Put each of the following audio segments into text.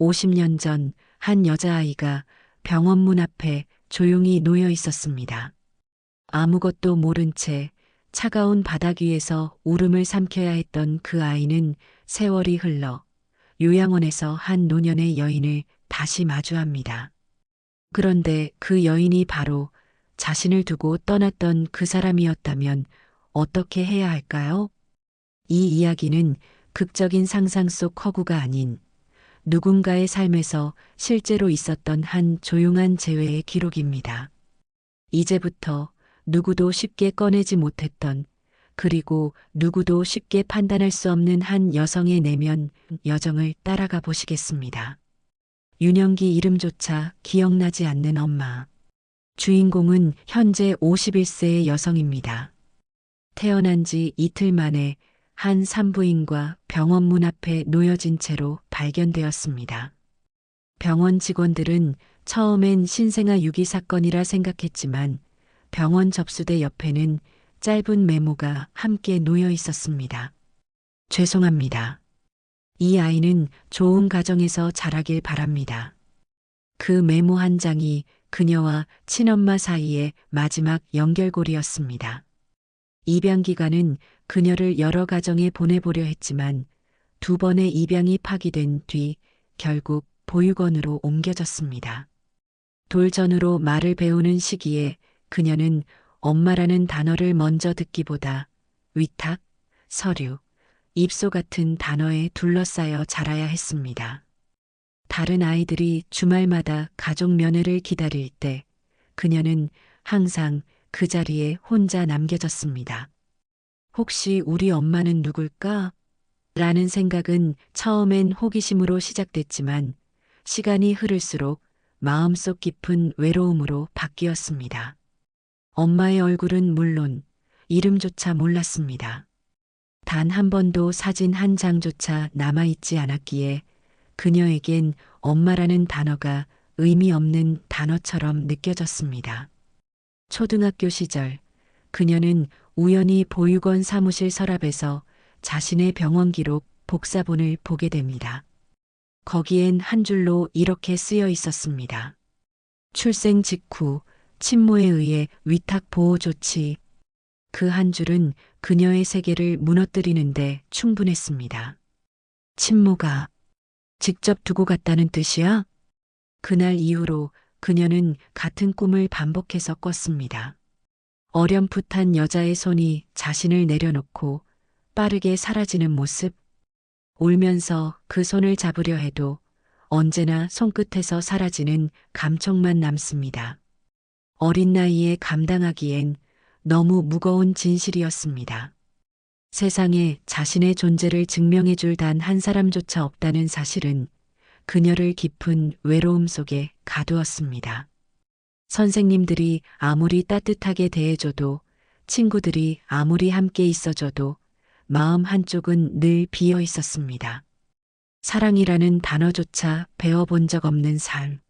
50년 전 한 여자아이가 병원 문 앞에 조용히 놓여 있었습니다. 아무것도 모른 채 차가운 바닥 위에서 울음을 삼켜야 했던 그 아이는 세월이 흘러 요양원에서 한 노년의 여인을 다시 마주합니다. 그런데 그 여인이 바로 자신을 두고 떠났던 그 사람이었다면 어떻게 해야 할까요? 이 이야기는 극적인 상상 속 허구가 아닌 누군가의 삶에서 실제로 있었던 한 조용한 재회의 기록입니다. 이제부터 누구도 쉽게 꺼내지 못했던 그리고 누구도 쉽게 판단할 수 없는 한 여성의 내면 여정을 따라가 보시겠습니다. 윤영기 이름조차 기억나지 않는 엄마. 주인공은 현재 51세의 여성입니다. 태어난 지 이틀 만에 한 산부인과 병원 문 앞에 놓여진 채로 발견되었습니다. 병원 직원들은 처음엔 신생아 유기 사건이라 생각했지만 병원 접수대 옆에는 짧은 메모가 함께 놓여 있었습니다. 죄송합니다. 이 아이는 좋은 가정에서 자라길 바랍니다. 그 메모 한 장이 그녀와 친엄마 사이의 마지막 연결고리였습니다. 입양 기간은 그녀를 여러 가정에 보내보려 했지만 두 번의 입양이 파기된 뒤 결국 보육원으로 옮겨졌습니다. 돌전으로 말을 배우는 시기에 그녀는 엄마라는 단어를 먼저 듣기보다 위탁, 서류, 입소 같은 단어에 둘러싸여 자라야 했습니다. 다른 아이들이 주말마다 가족 면회를 기다릴 때 그녀는 항상 그 자리에 혼자 남겨졌습니다. 혹시 우리 엄마는 누굴까? 라는 생각은 처음엔 호기심으로 시작됐지만 시간이 흐를수록 마음속 깊은 외로움으로 바뀌었습니다. 엄마의 얼굴은 물론 이름조차 몰랐습니다. 단 한 번도 사진 한 장조차 남아있지 않았기에 그녀에겐 엄마라는 단어가 의미 없는 단어처럼 느껴졌습니다. 초등학교 시절 그녀는 우연히 보육원 사무실 서랍에서 자신의 병원 기록 복사본을 보게 됩니다. 거기엔 한 줄로 이렇게 쓰여 있었습니다. 출생 직후 친모에 의해 위탁 보호 조치. 그 한 줄은 그녀의 세계를 무너뜨리는데 충분했습니다. 친모가 직접 두고 갔다는 뜻이야? 그날 이후로 그녀는 같은 꿈을 반복해서 꿨습니다. 어렴풋한 여자의 손이 자신을 내려놓고 빠르게 사라지는 모습. 울면서 그 손을 잡으려 해도 언제나 손끝에서 사라지는 감촉만 남습니다. 어린 나이에 감당하기엔 너무 무거운 진실이었습니다. 세상에 자신의 존재를 증명해 줄 단 한 사람조차 없다는 사실은 그녀를 깊은 외로움 속에 가두었습니다. 선생님들이 아무리 따뜻하게 대해줘도 친구들이 아무리 함께 있어줘도 마음 한쪽은 늘 비어 있었습니다. 사랑이라는 단어조차 배워본 적 없는 삶.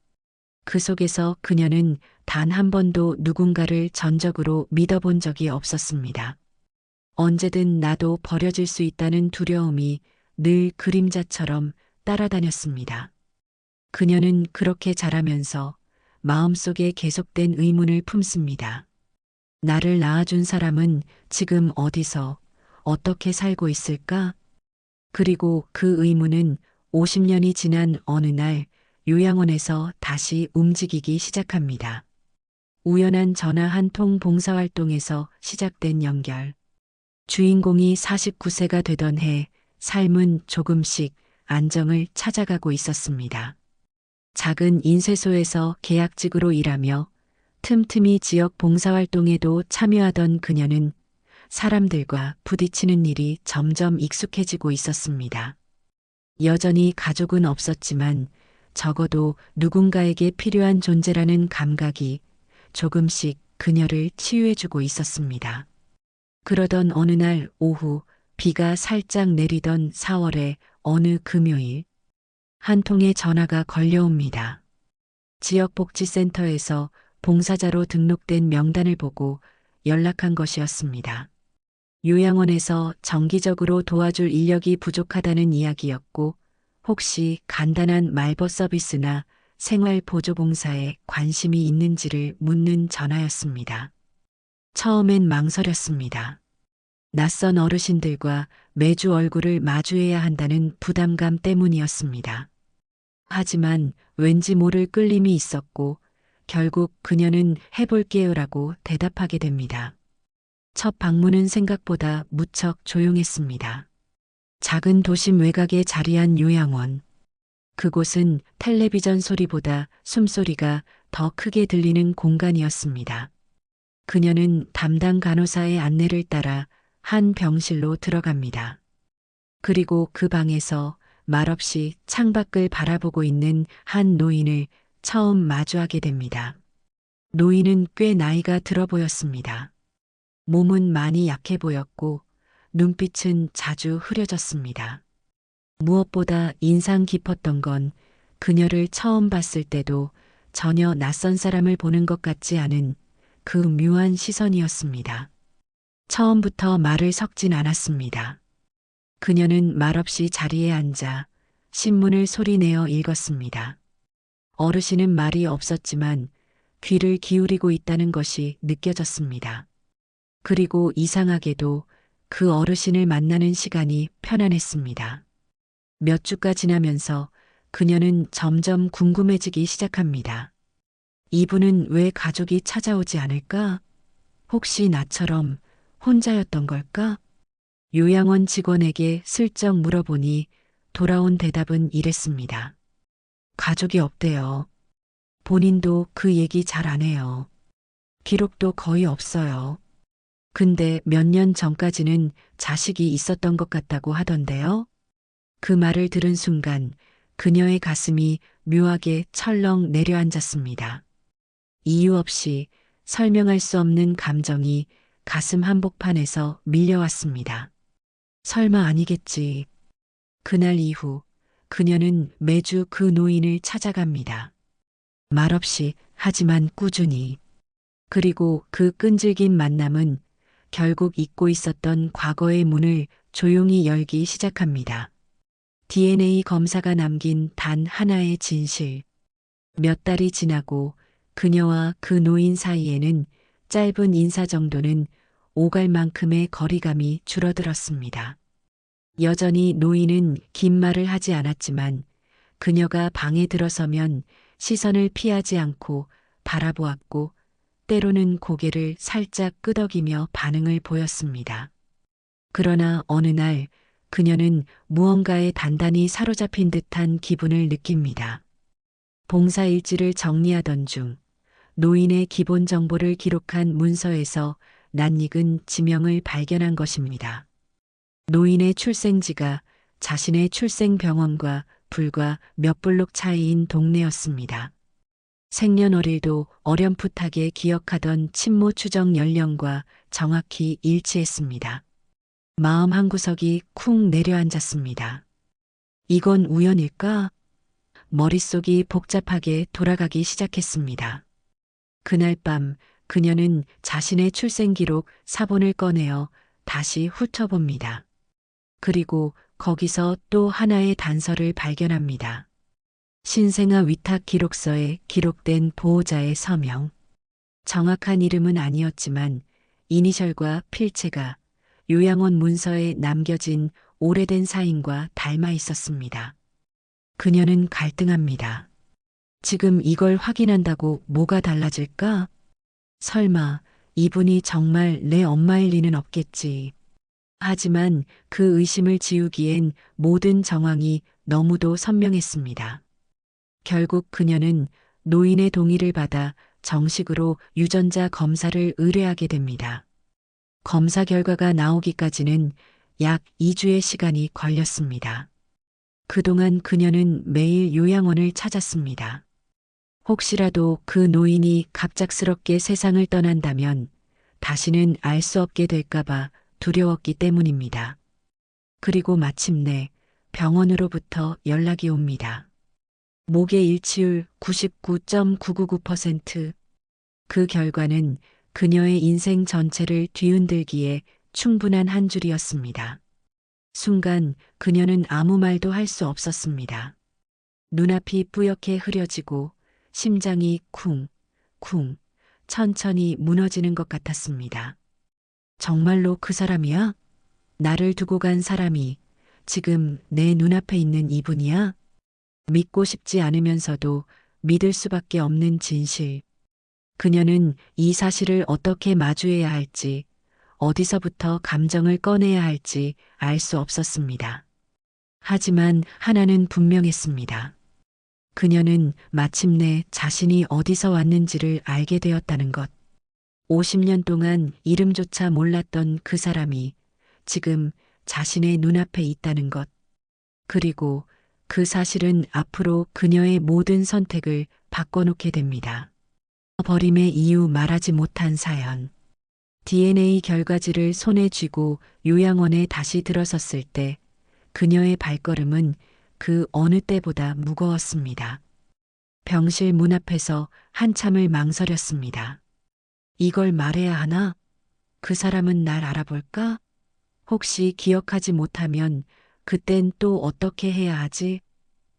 그 속에서 그녀는 단 한 번도 누군가를 전적으로 믿어본 적이 없었습니다. 언제든 나도 버려질 수 있다는 두려움이 늘 그림자처럼 따라다녔습니다. 그녀는 그렇게 자라면서 마음속에 계속된 의문을 품습니다. 나를 낳아준 사람은 지금 어디서 어떻게 살고 있을까? 그리고 그 의문은 50년이 지난 어느 날 요양원에서 다시 움직이기 시작합니다. 우연한 전화 한 통 봉사활동에서 시작된 연결. 주인공이 49세가 되던 해 삶은 조금씩 안정을 찾아가고 있었습니다. 작은 인쇄소에서 계약직으로 일하며 틈틈이 지역 봉사활동에도 참여하던 그녀는 사람들과 부딪히는 일이 점점 익숙해지고 있었습니다. 여전히 가족은 없었지만 적어도 누군가에게 필요한 존재라는 감각이 조금씩 그녀를 치유해주고 있었습니다. 그러던 어느 날 오후 비가 살짝 내리던 4월의 어느 금요일 한 통의 전화가 걸려옵니다. 지역복지센터에서 봉사자로 등록된 명단을 보고 연락한 것이었습니다. 요양원에서 정기적으로 도와줄 인력이 부족하다는 이야기였고 혹시 간단한 말버 서비스나 생활 보조 봉사에 관심이 있는지를 묻는 전화였습니다. 처음엔 망설였습니다. 낯선 어르신들과 매주 얼굴을 마주해야 한다는 부담감 때문이었습니다. 하지만 왠지 모를 끌림이 있었고 결국 그녀는 해볼게요라고 대답하게 됩니다. 첫 방문은 생각보다 무척 조용했습니다. 작은 도심 외곽에 자리한 요양원. 그곳은 텔레비전 소리보다 숨소리가 더 크게 들리는 공간이었습니다. 그녀는 담당 간호사의 안내를 따라 한 병실로 들어갑니다. 그리고 그 방에서 말없이 창밖을 바라보고 있는 한 노인을 처음 마주하게 됩니다. 노인은 꽤 나이가 들어 보였습니다. 몸은 많이 약해 보였고 눈빛은 자주 흐려졌습니다. 무엇보다 인상 깊었던 건 그녀를 처음 봤을 때도 전혀 낯선 사람을 보는 것 같지 않은 그 묘한 시선이었습니다. 처음부터 말을 섞진 않았습니다. 그녀는 말없이 자리에 앉아 신문을 소리내어 읽었습니다. 어르신은 말이 없었지만 귀를 기울이고 있다는 것이 느껴졌습니다. 그리고 이상하게도 그 어르신을 만나는 시간이 편안했습니다. 몇 주가 지나면서 그녀는 점점 궁금해지기 시작합니다. 이분은 왜 가족이 찾아오지 않을까? 혹시 나처럼 혼자였던 걸까? 요양원 직원에게 슬쩍 물어보니 돌아온 대답은 이랬습니다. 가족이 없대요. 본인도 그 얘기 잘 안 해요. 기록도 거의 없어요. 근데 몇 년 전까지는 자식이 있었던 것 같다고 하던데요. 그 말을 들은 순간 그녀의 가슴이 묘하게 철렁 내려앉았습니다. 이유 없이 설명할 수 없는 감정이 가슴 한복판에서 밀려왔습니다. 설마 아니겠지. 그날 이후 그녀는 매주 그 노인을 찾아갑니다. 말없이 하지만 꾸준히. 그리고 그 끈질긴 만남은 결국 잊고 있었던 과거의 문을 조용히 열기 시작합니다. DNA 검사가 남긴 단 하나의 진실. 몇 달이 지나고 그녀와 그 노인 사이에는 짧은 인사 정도는 오갈 만큼의 거리감이 줄어들었습니다. 여전히 노인은 긴 말을 하지 않았지만 그녀가 방에 들어서면 시선을 피하지 않고 바라보았고 때로는 고개를 살짝 끄덕이며 반응을 보였습니다. 그러나 어느 날 그녀는 무언가에 단단히 사로잡힌 듯한 기분을 느낍니다. 봉사일지를 정리하던 중 노인의 기본 정보를 기록한 문서에서 낯익은 지명을 발견한 것입니다. 노인의 출생지가 자신의 출생병원과 불과 몇 블록 차이인 동네였습니다. 생년월일도 어렴풋하게 기억하던 친모 추정 연령과 정확히 일치했습니다. 마음 한구석이 쿵 내려앉았습니다. 이건 우연일까? 머릿속이 복잡하게 돌아가기 시작했습니다. 그날 밤 그녀는 자신의 출생기록 사본을 꺼내어 다시 훑어봅니다. 그리고 거기서 또 하나의 단서를 발견합니다. 신생아 위탁 기록서에 기록된 보호자의 서명. 정확한 이름은 아니었지만 이니셜과 필체가 요양원 문서에 남겨진 오래된 사인과 닮아 있었습니다. 그녀는 갈등합니다. 지금 이걸 확인한다고 뭐가 달라질까? 설마 이분이 정말 내 엄마일 리는 없겠지. 하지만 그 의심을 지우기엔 모든 정황이 너무도 선명했습니다. 결국 그녀는 노인의 동의를 받아 정식으로 유전자 검사를 의뢰하게 됩니다. 검사 결과가 나오기까지는 약 2주의 시간이 걸렸습니다. 그동안 그녀는 매일 요양원을 찾았습니다. 혹시라도 그 노인이 갑작스럽게 세상을 떠난다면 다시는 알 수 없게 될까봐 두려웠기 때문입니다. 그리고 마침내 병원으로부터 연락이 옵니다. 목의 일치율 99.999%. 그 결과는 그녀의 인생 전체를 뒤흔들기에 충분한 한 줄이었습니다. 순간 그녀는 아무 말도 할 수 없었습니다. 눈앞이 뿌옇게 흐려지고 심장이 쿵, 쿵, 천천히 무너지는 것 같았습니다. 정말로 그 사람이야? 나를 두고 간 사람이 지금 내 눈앞에 있는 이분이야? 믿고 싶지 않으면서도 믿을 수밖에 없는 진실. 그녀는 이 사실을 어떻게 마주해야 할지, 어디서부터 감정을 꺼내야 할지 알 수 없었습니다. 하지만 하나는 분명했습니다. 그녀는 마침내 자신이 어디서 왔는지를 알게 되었다는 것. 50년 동안 이름조차 몰랐던 그 사람이 지금 자신의 눈앞에 있다는 것. 그리고 그 사실은 앞으로 그녀의 모든 선택을 바꿔놓게 됩니다. 버림의 이유 말하지 못한 사연. DNA 결과지를 손에 쥐고 요양원에 다시 들어섰을 때 그녀의 발걸음은 그 어느 때보다 무거웠습니다. 병실 문 앞에서 한참을 망설였습니다. 이걸 말해야 하나? 그 사람은 날 알아볼까? 혹시 기억하지 못하면 그땐 또 어떻게 해야 하지?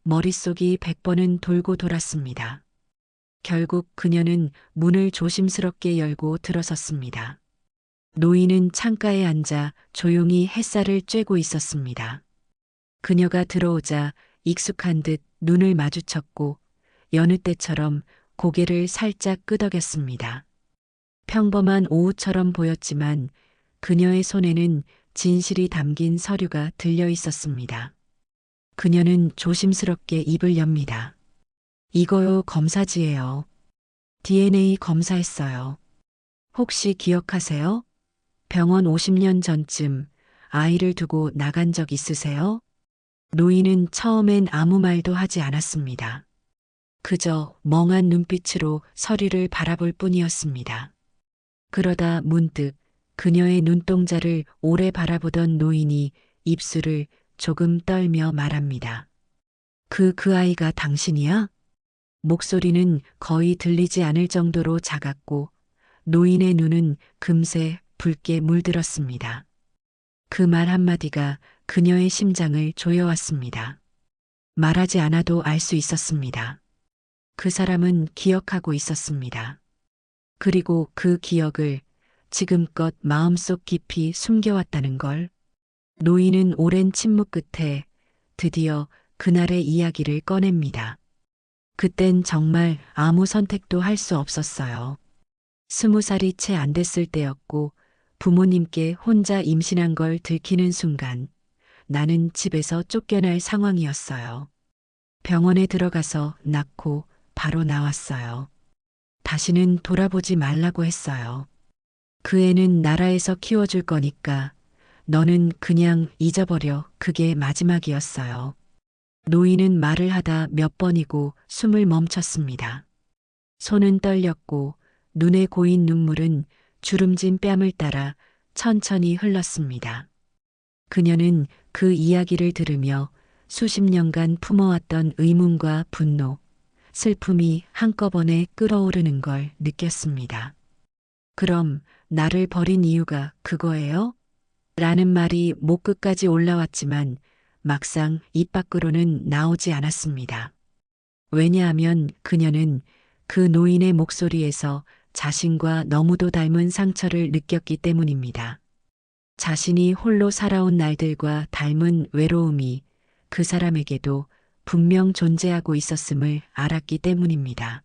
머릿속이 백 번은 돌고 돌았습니다. 결국 그녀는 문을 조심스럽게 열고 들어섰습니다. 노인은 창가에 앉아 조용히 햇살을 쬐고 있었습니다. 그녀가 들어오자 익숙한 듯 눈을 마주쳤고 여느 때처럼 고개를 살짝 끄덕였습니다. 평범한 오후처럼 보였지만 그녀의 손에는 진실이 담긴 서류가 들려 있었습니다. 그녀는 조심스럽게 입을 엽니다. 이거요 검사지예요. DNA 검사했어요. 혹시 기억하세요? 병원 50년 전쯤 아이를 두고 나간 적 있으세요? 노인은 처음엔 아무 말도 하지 않았습니다. 그저 멍한 눈빛으로 서류를 바라볼 뿐이었습니다. 그러다 문득 그녀의 눈동자를 오래 바라보던 노인이 입술을 조금 떨며 말합니다. 그, 그 아이가 당신이야? 목소리는 거의 들리지 않을 정도로 작았고 노인의 눈은 금세 붉게 물들었습니다. 그 말 한마디가 그녀의 심장을 조여왔습니다. 말하지 않아도 알 수 있었습니다. 그 사람은 기억하고 있었습니다. 그리고 그 기억을 지금껏 마음속 깊이 숨겨왔다는 걸. 노인은 오랜 침묵 끝에 드디어 그날의 이야기를 꺼냅니다. 그땐 정말 아무 선택도 할 수 없었어요. 스무 살이 채 안 됐을 때였고 부모님께 혼자 임신한 걸 들키는 순간 나는 집에서 쫓겨날 상황이었어요. 병원에 들어가서 낳고 바로 나왔어요. 다시는 돌아보지 말라고 했어요. 그 애는 나라에서 키워줄 거니까 너는 그냥 잊어버려 그게 마지막이었어요. 노인은 말을 하다 몇 번이고 숨을 멈췄습니다. 손은 떨렸고 눈에 고인 눈물은 주름진 뺨을 따라 천천히 흘렀습니다. 그녀는 그 이야기를 들으며 수십 년간 품어왔던 의문과 분노, 슬픔이 한꺼번에 끓어오르는 걸 느꼈습니다. 그럼 나를 버린 이유가 그거예요? 라는 말이 목 끝까지 올라왔지만 막상 입 밖으로는 나오지 않았습니다. 왜냐하면 그녀는 그 노인의 목소리에서 자신과 너무도 닮은 상처를 느꼈기 때문입니다. 자신이 홀로 살아온 날들과 닮은 외로움이 그 사람에게도 분명 존재하고 있었음을 알았기 때문입니다.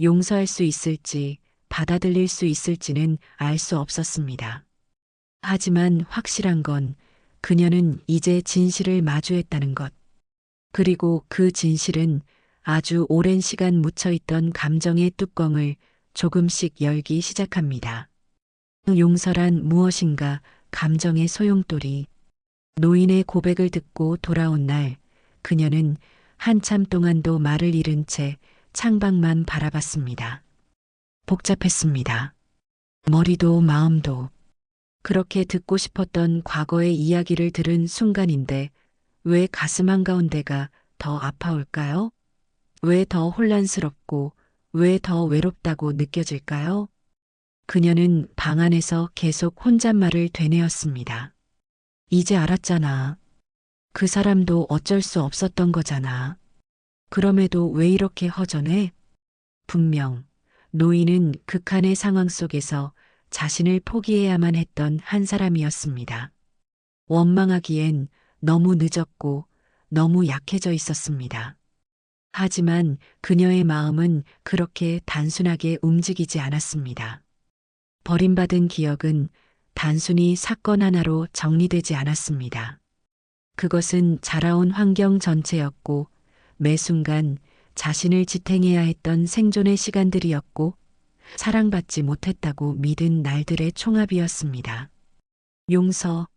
용서할 수 있을지 받아들일 수 있을지는 알 수 없었습니다. 하지만 확실한 건 그녀는 이제 진실을 마주했다는 것. 그리고 그 진실은 아주 오랜 시간 묻혀있던 감정의 뚜껑을 조금씩 열기 시작합니다. 용서란 무엇인가 감정의 소용돌이. 노인의 고백을 듣고 돌아온 날 그녀는 한참 동안도 말을 잃은 채 창밖만 바라봤습니다. 복잡했습니다. 머리도 마음도. 그렇게 듣고 싶었던 과거의 이야기를 들은 순간인데 왜 가슴 한가운데가 더 아파올까요? 왜 더 혼란스럽고 왜 더 외롭다고 느껴질까요? 그녀는 방 안에서 계속 혼잣말을 되뇌었습니다. 이제 알았잖아. 그 사람도 어쩔 수 없었던 거잖아. 그럼에도 왜 이렇게 허전해? 분명 노인은 극한의 상황 속에서 자신을 포기해야만 했던 한 사람이었습니다. 원망하기엔 너무 늦었고 너무 약해져 있었습니다. 하지만 그녀의 마음은 그렇게 단순하게 움직이지 않았습니다. 버림받은 기억은 단순히 사건 하나로 정리되지 않았습니다. 그것은 자라온 환경 전체였고 매 순간 자신을 지탱해야 했던 생존의 시간들이었고 사랑받지 못했다고 믿은 날들의 총합이었습니다. 용서.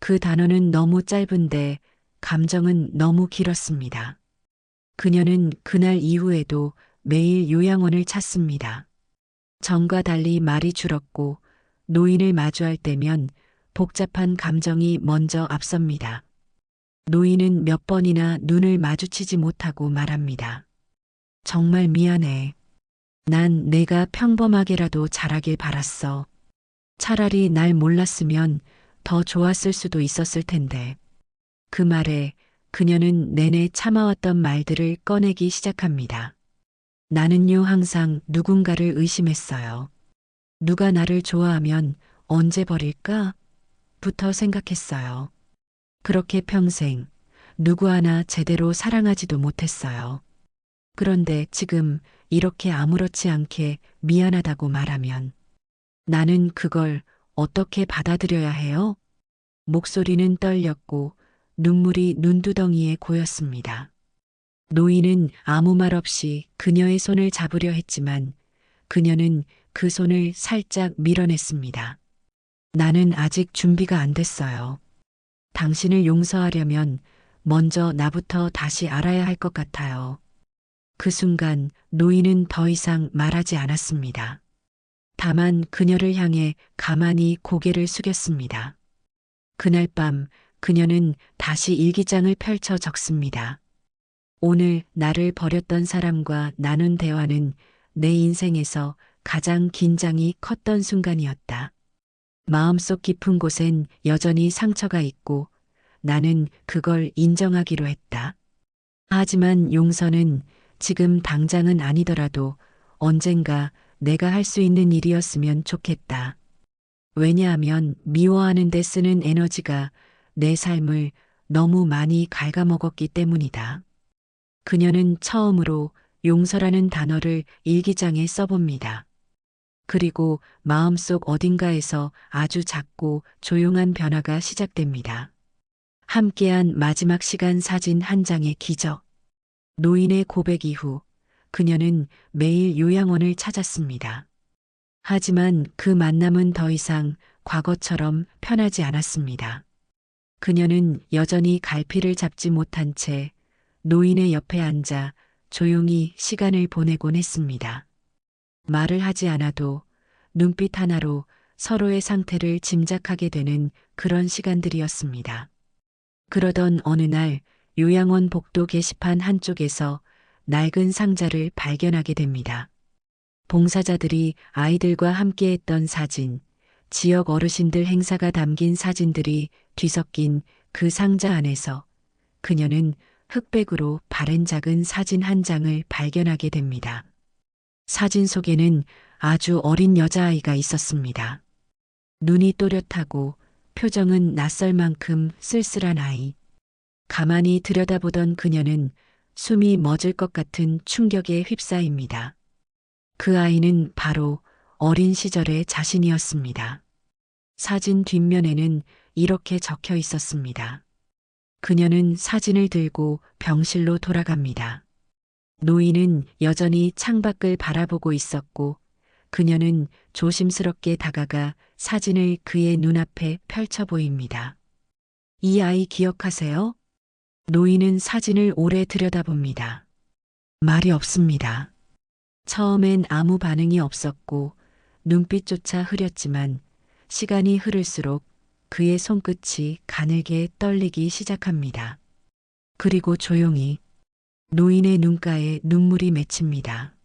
그 단어는 너무 짧은데 감정은 너무 길었습니다. 그녀는 그날 이후에도 매일 요양원을 찾습니다. 전과 달리 말이 줄었고 노인을 마주할 때면 복잡한 감정이 먼저 앞섭니다. 노인은 몇 번이나 눈을 마주치지 못하고 말합니다. 정말 미안해. 난 내가 평범하게라도 잘하길 바랐어. 차라리 날 몰랐으면 더 좋았을 수도 있었을 텐데. 그 말에 그녀는 내내 참아왔던 말들을 꺼내기 시작합니다. 나는요 항상 누군가를 의심했어요. 누가 나를 좋아하면 언제 버릴까? 부터 생각했어요. 그렇게 평생 누구 하나 제대로 사랑하지도 못했어요. 그런데 지금 이렇게 아무렇지 않게 미안하다고 말하면 나는 그걸 어떻게 받아들여야 해요? 목소리는 떨렸고 눈물이 눈두덩이에 고였습니다. 노인은 아무 말 없이 그녀의 손을 잡으려 했지만 그녀는 그 손을 살짝 밀어냈습니다. 나는 아직 준비가 안 됐어요. 당신을 용서하려면 먼저 나부터 다시 알아야 할 것 같아요. 그 순간 노인은 더 이상 말하지 않았습니다. 다만 그녀를 향해 가만히 고개를 숙였습니다. 그날 밤 그녀는 다시 일기장을 펼쳐 적습니다. 오늘 나를 버렸던 사람과 나눈 대화는 내 인생에서 가장 긴장이 컸던 순간이었다. 마음속 깊은 곳엔 여전히 상처가 있고 나는 그걸 인정하기로 했다. 하지만 용서는 지금 당장은 아니더라도 언젠가 내가 할 수 있는 일이었으면 좋겠다. 왜냐하면 미워하는 데 쓰는 에너지가 내 삶을 너무 많이 갉아먹었기 때문이다. 그녀는 처음으로 용서라는 단어를 일기장에 써봅니다. 그리고 마음속 어딘가에서 아주 작고 조용한 변화가 시작됩니다. 함께한 마지막 시간 사진 한 장의 기적. 노인의 고백 이후 그녀는 매일 요양원을 찾았습니다. 하지만 그 만남은 더 이상 과거처럼 편하지 않았습니다. 그녀는 여전히 갈피를 잡지 못한 채 노인의 옆에 앉아 조용히 시간을 보내곤 했습니다. 말을 하지 않아도 눈빛 하나로 서로의 상태를 짐작하게 되는 그런 시간들이었습니다. 그러던 어느 날 요양원 복도 게시판 한쪽에서 낡은 상자를 발견하게 됩니다. 봉사자들이 아이들과 함께 했던 사진, 지역 어르신들 행사가 담긴 사진들이 뒤섞인 그 상자 안에서 그녀는 흑백으로 바른 작은 사진 한 장을 발견하게 됩니다. 사진 속에는 아주 어린 여자아이가 있었습니다. 눈이 또렷하고 표정은 낯설 만큼 쓸쓸한 아이. 가만히 들여다보던 그녀는 숨이 멎을 것 같은 충격에 휩싸입니다. 그 아이는 바로 어린 시절의 자신이었습니다. 사진 뒷면에는 이렇게 적혀 있었습니다. 그녀는 사진을 들고 병실로 돌아갑니다. 노인은 여전히 창밖을 바라보고 있었고 그녀는 조심스럽게 다가가 사진을 그의 눈앞에 펼쳐 보입니다. 이 아이 기억하세요? 노인은 사진을 오래 들여다봅니다. 말이 없습니다. 처음엔 아무 반응이 없었고 눈빛조차 흐렸지만 시간이 흐를수록 그의 손끝이 가늘게 떨리기 시작합니다. 그리고 조용히 노인의 눈가에 눈물이 맺힙니다.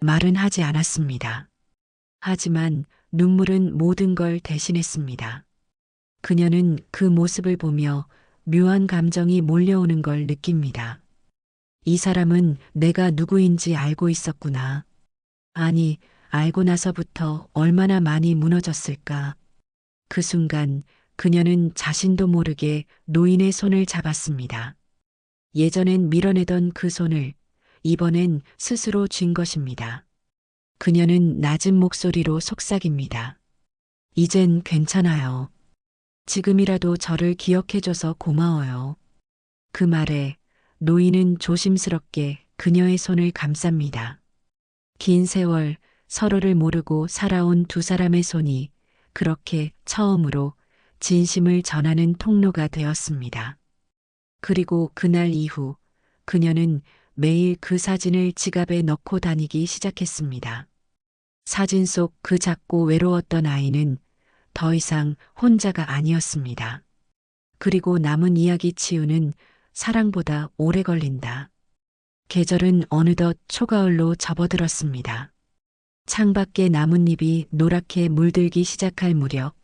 말은 하지 않았습니다. 하지만 눈물은 모든 걸 대신했습니다. 그녀는 그 모습을 보며 묘한 감정이 몰려오는 걸 느낍니다. 이 사람은 내가 누구인지 알고 있었구나. 아니, 알고 나서부터 얼마나 많이 무너졌을까. 그 순간 그녀는 자신도 모르게 노인의 손을 잡았습니다. 예전엔 밀어내던 그 손을 이번엔 스스로 쥔 것입니다. 그녀는 낮은 목소리로 속삭입니다. 이젠 괜찮아요. 지금이라도 저를 기억해줘서 고마워요. 그 말에 노인은 조심스럽게 그녀의 손을 감쌉니다. 긴 세월 서로를 모르고 살아온 두 사람의 손이 그렇게 처음으로 진심을 전하는 통로가 되었습니다. 그리고 그날 이후 그녀는 매일 그 사진을 지갑에 넣고 다니기 시작했습니다. 사진 속 그 작고 외로웠던 아이는 더 이상 혼자가 아니었습니다. 그리고 남은 이야기 치유는 사랑보다 오래 걸린다. 계절은 어느덧 초가을로 접어들었습니다. 창밖에 나뭇잎이 노랗게 물들기 시작할 무렵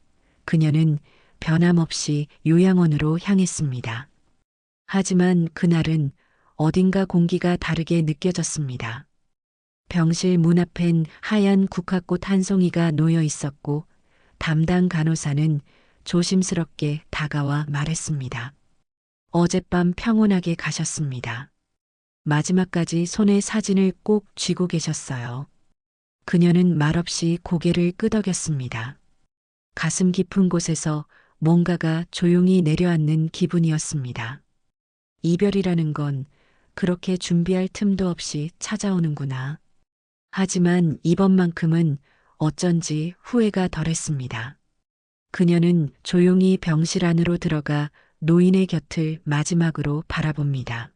그녀는 변함없이 요양원으로 향했습니다. 하지만 그날은 어딘가 공기가 다르게 느껴졌습니다. 병실 문 앞엔 하얀 국화꽃 한 송이가 놓여 있었고 담당 간호사는 조심스럽게 다가와 말했습니다. 어젯밤 평온하게 가셨습니다. 마지막까지 손에 사진을 꼭 쥐고 계셨어요. 그녀는 말없이 고개를 끄덕였습니다. 가슴 깊은 곳에서 뭔가가 조용히 내려앉는 기분이었습니다. 이별이라는 건 그렇게 준비할 틈도 없이 찾아오는구나. 하지만 이번만큼은 어쩐지 후회가 덜했습니다. 그녀는 조용히 병실 안으로 들어가 노인의 곁을 마지막으로 바라봅니다.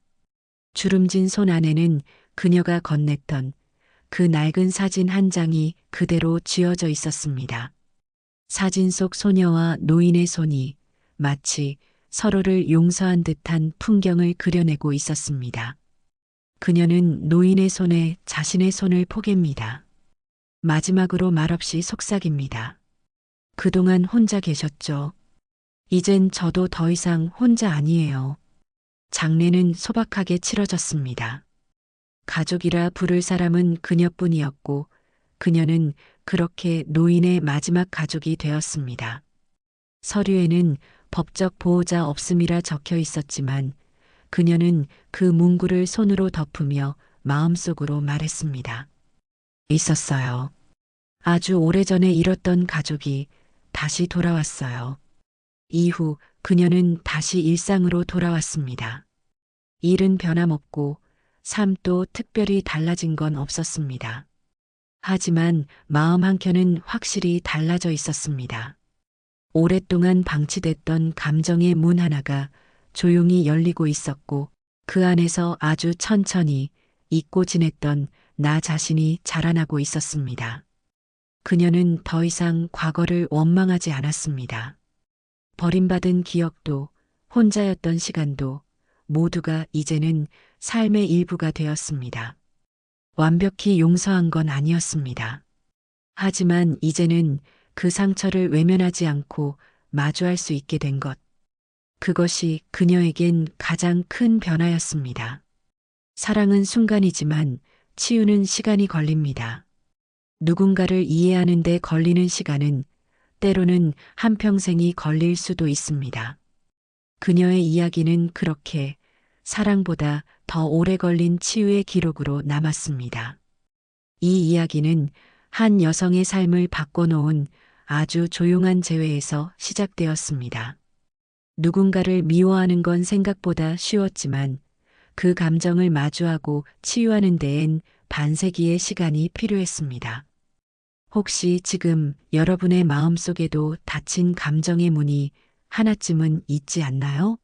주름진 손 안에는 그녀가 건넸던 그 낡은 사진 한 장이 그대로 쥐어져 있었습니다. 사진 속 소녀와 노인의 손이 마치 서로를 용서한 듯한 풍경을 그려내고 있었습니다. 그녀는 노인의 손에 자신의 손을 포갭니다. 마지막으로 말없이 속삭입니다. 그동안 혼자 계셨죠. 이젠 저도 더 이상 혼자 아니에요. 장례는 소박하게 치러졌습니다. 가족이라 부를 사람은 그녀뿐이었고 그녀는 그렇게 노인의 마지막 가족이 되었습니다. 서류에는 법적 보호자 없음이라 적혀 있었지만 그녀는 그 문구를 손으로 덮으며 마음속으로 말했습니다. 있었어요. 아주 오래전에 잃었던 가족이 다시 돌아왔어요. 이후 그녀는 다시 일상으로 돌아왔습니다. 일은 변함없고 삶도 특별히 달라진 건 없었습니다. 하지만 마음 한켠은 확실히 달라져 있었습니다. 오랫동안 방치됐던 감정의 문 하나가 조용히 열리고 있었고 그 안에서 아주 천천히 잊고 지냈던 나 자신이 자라나고 있었습니다. 그녀는 더 이상 과거를 원망하지 않았습니다. 버림받은 기억도 혼자였던 시간도 모두가 이제는 삶의 일부가 되었습니다. 완벽히 용서한 건 아니었습니다. 하지만 이제는 그 상처를 외면하지 않고 마주할 수 있게 된 것. 그것이 그녀에겐 가장 큰 변화였습니다. 사랑은 순간이지만 치유는 시간이 걸립니다. 누군가를 이해하는 데 걸리는 시간은 때로는 한평생이 걸릴 수도 있습니다. 그녀의 이야기는 그렇게 사랑보다 더 오래 걸린 치유의 기록으로 남았습니다. 이 이야기는 한 여성의 삶을 바꿔놓은 아주 조용한 재회에서 시작되었습니다. 누군가를 미워하는 건 생각보다 쉬웠지만 그 감정을 마주하고 치유하는 데엔 반세기의 시간이 필요했습니다. 혹시 지금 여러분의 마음 속에도 닫힌 감정의 문이 하나쯤은 있지 않나요?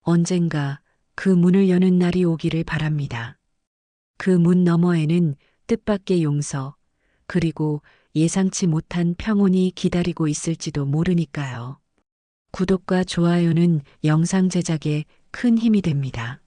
언젠가 그 문을 여는 날이 오기를 바랍니다. 그 문 너머에는 뜻밖의 용서, 그리고 예상치 못한 평온이 기다리고 있을지도 모르니까요. 구독과 좋아요는 영상 제작에 큰 힘이 됩니다.